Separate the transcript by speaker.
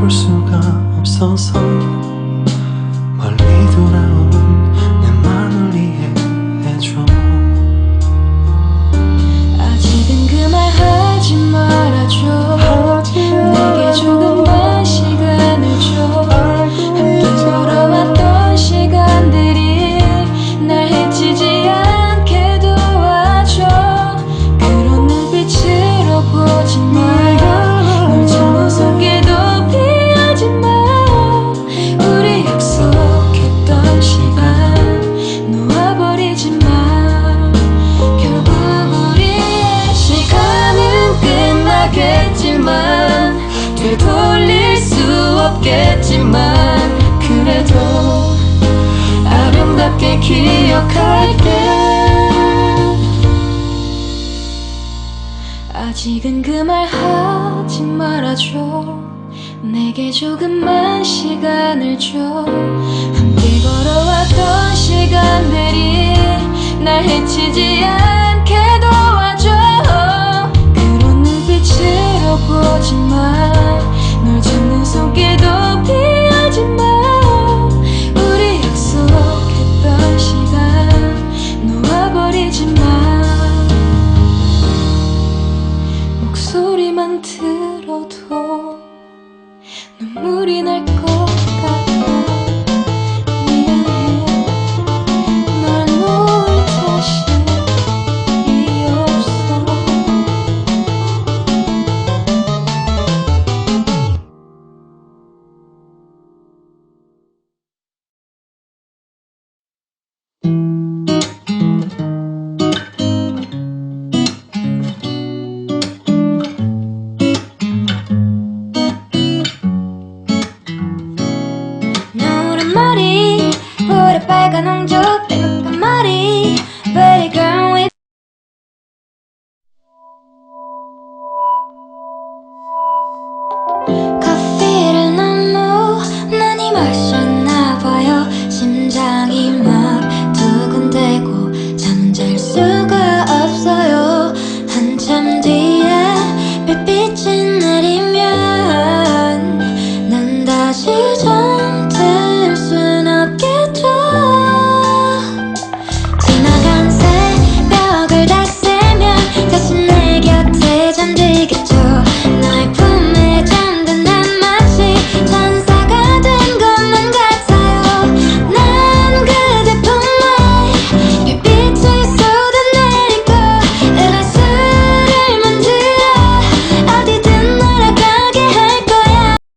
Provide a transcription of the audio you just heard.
Speaker 1: 볼 수가 없어서 멀리 돌아온 돌릴 수 없겠지만 그래도 아름답게 기억할게. 아직은 그 말 하지 말아줘. 내게 조금만 시간을 줘. 함께 걸어왔던 시간들이 날 해치지 않게 소리만 들어도 눈물이 날것 like.